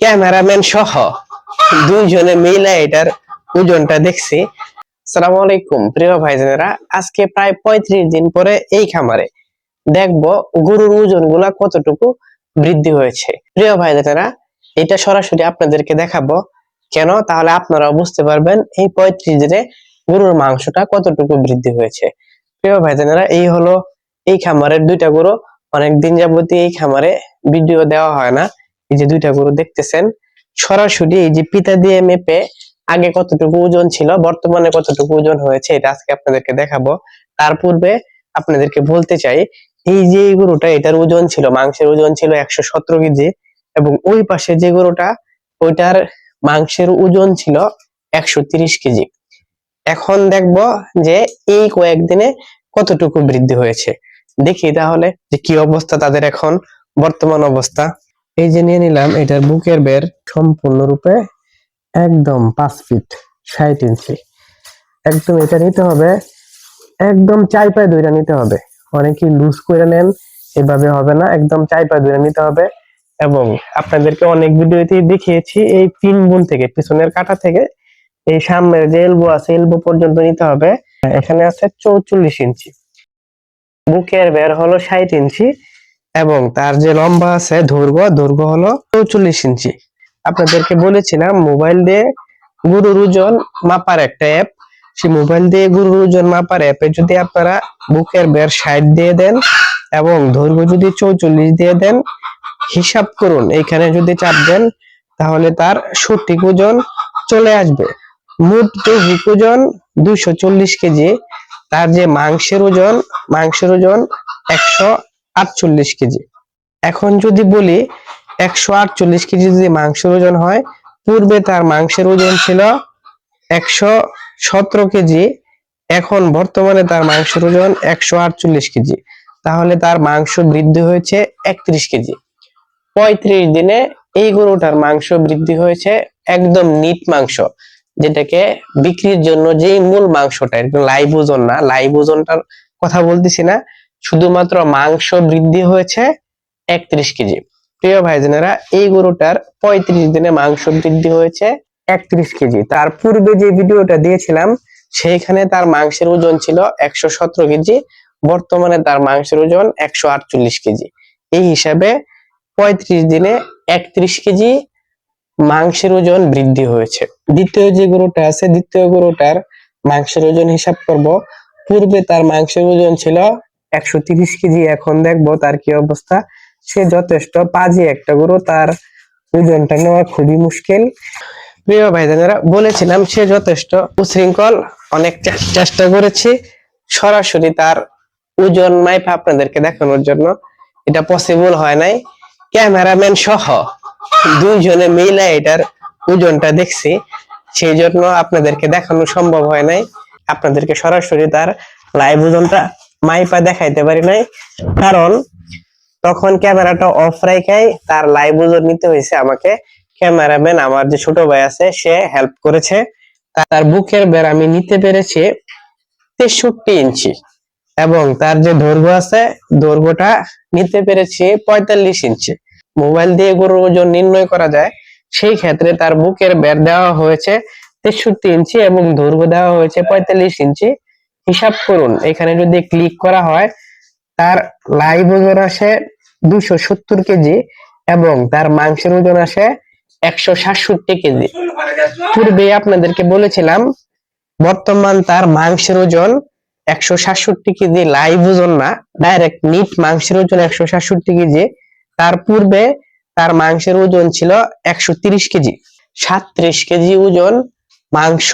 Cameraman সহ দুইজনে মিলে এটার ওজনটা দেখছি। সালামু আলাইকুম, প্রিয় ভাইজানেরা। আজকে প্রায় পঁয়ত্রিশ দিন পরে এই খামারে দেখব গরুর ওজনগুলা কতটুকু বৃদ্ধি হয়েছে। প্রিয় ভাইজানেরা, এটা সরাসরি আপনাদেরকে দেখাবো। কেন? তাহলে আপনারাও বুঝতে পারবেন এই পঁয়ত্রিশ দিনে গরুর মাংসটা কতটুকু বৃদ্ধি হয়েছে। প্রিয় ভাইজানেরা, এই হলো এই খামারের দুইটা গরু। অনেক দিন যাবতীয় এই খামারে ভিডিও দেওয়া হয় না। এই যে দুইটা গরু দেখতেছেন, সরাসরি এই যে পিতা দিয়ে মেপে আগে কতটুকু ওজন ছিল, বর্তমানে কতটুকু ওজন হয়েছে, এটা আজকে আপনাদেরকে দেখাবো। তার পূর্বে আপনাদেরকে বলতে চাই, এই যে গরুটা, এটার ওজন ছিল, মাংসের ওজন ছিল একশো সতেরো কেজি এবং ওই পাশে যে গরুটা, ওইটার মাংসের ওজন ছিল একশো তিরিশ কেজি। এখন দেখব যে এই কয়েকদিনে কতটুকু বৃদ্ধি হয়েছে। দেখি তাহলে যে কি অবস্থা তাদের এখন, বর্তমান অবস্থা। এই যে নিয়ে নিলাম, এটার বুকের বের সম্পূর্ণরূপে একদম পাঁচ ফিট, ষাট ইঞ্চি। একদম এটা নিতে হবে, একদম চাই পায়ে দুইটা নিতে হবে। অনেকেই লুজ করে নেন, এভাবে হবে না, একদম চাই পায়ে দুইটা নিতে হবে। এবং আপনাদেরকে অনেক ভিডিওতেই দেখিয়েছি, এই তিন গুণ থেকে, পিছনের কাটা থেকে, এই সামনের যে এলবো আছে এলবো পর্যন্ত নিতে হবে। এখানে আছে চৌচল্লিশ ইঞ্চি। বুকের বের হলো ষাট ইঞ্চি এবং তার যে লম্বা আছে দৈর্ঘ্য দৈর্ঘ্য হলো চৌচল্লিশ ইঞ্চি। আপনাদেরকে বলেছিলাম মোবাইল দিয়ে গরুর ওজন মাপার একটা অ্যাপ সেই মোবাইল দিয়ে গরুর ওজন মাপার অ্যাপে যদি আপনারা বুকের বের ষাট দিয়ে দেন এবং দৈর্ঘ্য যদি চৌচল্লিশ দিয়ে দেন, হিসাব করুন এখানে যদি চাপ দেন, তাহলে তার সঠিক ওজন চলে আসবে। মোট দৈহিক ওজন দুইশো চল্লিশ কেজি। তার যে মাংসের ওজন মাংসের ওজন একশো আটচল্লিশ কেজি। এখন যদি বলি একশো আটচল্লিশ কেজি যদি মাংসের ওজন হয়, পূর্বে তার মাংসের ওজন ছিল একশো সতেরো কেজি, এখন বর্তমানে তার মাংসের ওজন একশো আটচল্লিশ কেজি। তাহলে তার মাংস বৃদ্ধি হয়েছে একত্রিশ কেজি। পঁয়ত্রিশ দিনে এই গরুটার মাংস বৃদ্ধি হয়েছে একদম নিট মাংস, যেটাকে বিক্রির জন্য যেই মূল মাংসটা লাইভ ওজন না লাইভ ওজনটার কথা বলতেছি না শুধুমাত্র মাংস বৃদ্ধি হয়েছে একত্রিশ কেজি। প্রিয় ভাইজানেরা, এই গরুটার পঁয়ত্রিশ দিনে মাংস বৃদ্ধি হয়েছে একত্রিশ কেজি। তার পূর্বে যে ভিডিওটা দিয়েছিলাম, সেইখানে তার মাংসের ওজন ছিল একশো সতেরো কেজি, বর্তমানে তার মাংসের ওজন একশো আটচল্লিশ কেজি। এই হিসাবে পঁয়ত্রিশ দিনে একত্রিশ কেজি মাংসের ওজন বৃদ্ধি হয়েছে। দ্বিতীয় যে গরুটা আছে, দ্বিতীয় গরুটার মাংসের ওজন হিসাব করব। পূর্বে তার মাংসের ওজন ছিল একশো তিরিশ কেজি এখন দেখব তার কি অবস্থা। সে যথেষ্ট পাজি একটা গরু, তার ওজনটা নেওয়া খুবই মুশকিল। প্রিয় ভাইজানেরা, বলেছিলাম সে যথেষ্ট উশৃঙ্খল, অনেক চেষ্টা করেছি সরাসরি তার ওজন মাইপা আপনাদেরকে দেখানোর জন্য। এটা পসিবল হয় নাই। ক্যামেরাম্যান সহ দুইজনে মিলে এটার ওজনটা দেখছি। সেই জন্য আপনাদেরকে দেখানো সম্ভব হয় নাই। আপনাদেরকে সরাসরি তার লাইভ ওজনটা মাইপা দেখাইতে পারি নাই, কারণ তখন ক্যামেরাটা অফ রাখাই তার লাইভ ওজন নিতে হয়েছে আমাকে। ক্যামেরাম্যান আমার যে ছোট ভাই আছে, সে হেল্প করেছে। তার বুকের বের আমি নিতে পেরেছি তেষট্টি ইঞ্চি। এবং তার যে দৈর্ঘ্য আছে, দৈর্ঘ্যটা নিতে পেরেছি পঁয়তাল্লিশ ইঞ্চি। মোবাইল দিয়ে গরুর ওজন নির্ণয় করা যায়, সেই ক্ষেত্রে তার বুকের বের দেওয়া হয়েছে তেষট্টি ইঞ্চি এবং দৈর্ঘ্য দেওয়া হয়েছে পঁয়তাল্লিশ ইঞ্চি। হিসাব করুন। এখানে যদি ক্লিক করা হয়, তার লাইভ ওজন আসে দুশো সত্তর কেজি এবং তার মাংসের ওজন আসে একশো সাতষট্টি কেজি। পূর্বে আপনাদেরকে বলেছিলাম, বর্তমান তার মাংসের ওজন একশো সাতষট্টি কেজি লাইভ ওজন না ডাইরেক্ট নিট মাংসের ওজন একশো সাতষট্টি কেজি। তার পূর্বে তার মাংসের ওজন ছিল একশো তিরিশ কেজি। সাত্রিশ কেজি ওজন মাংস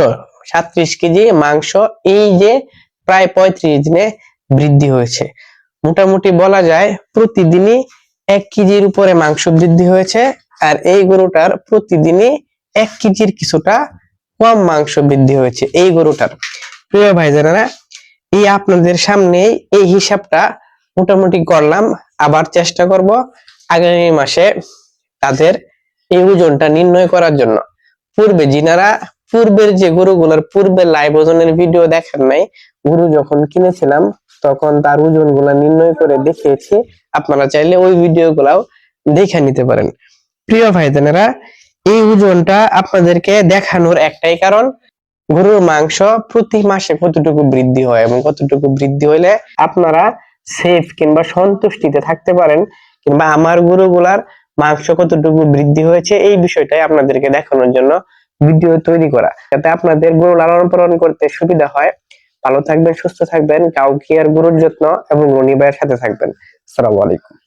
সাত্রিশ কেজি মাংস। এই যে প্রায় পঁয়ত্রিশ দিনে বৃদ্ধি হয়েছে। মোটামুটি বলা যায় প্রতিদিনই এক কেজির উপরে মাংস বৃদ্ধি হয়েছে আর এই গরুটার প্রতিদিনই এক কেজির কিছুটা কম মাংস বৃদ্ধি হয়েছে এই গরুটার। প্রিয় ভাই ভাইজানেরা, এই আপনাদের সামনে এই হিসাবটা মোটামুটি করলাম। আবার চেষ্টা করব আগামী মাসে তাদের এই ওজনটা নির্ণয় করার জন্য। পূর্বে যিনারা পূর্বের যে গরুগুলোর পূর্বের লাইভ ওজনের ভিডিও দেখেন নাই, গরু যখন কিনেছিলাম, তখন তার ওজনগুলা নির্ণয় করে দেখিয়েছি। আপনারা চাইলে ওই ভিডিও গুলাও দেখে নিতে পারেন। প্রিয় ভাইজানেরা, এই ওজনটা আপনাদেরকে দেখানোর একটাই কারণ, গরুর মাংস প্রতি মাসে কতটুকু বৃদ্ধি হয় এবং কতটুকু বৃদ্ধি হইলে আপনারা সেফ কিংবা সন্তুষ্টিতে থাকতে পারেন, কিংবা আমার গরুগুলার মাংস কতটুকু বৃদ্ধি হয়েছে, এই বিষয়টাই আপনাদেরকে দেখানোর জন্য ভিডিও তৈরি করা। যাতে আপনাদের গরু লালন পালন করতে সুবিধা হয়। ভালো থাকবেন, সুস্থ থাকবেন, কাউকে আর গরুর যত্ন এবং রনি ভাইয়ের সাথে থাকবেন। আসসালামু আলাইকুম।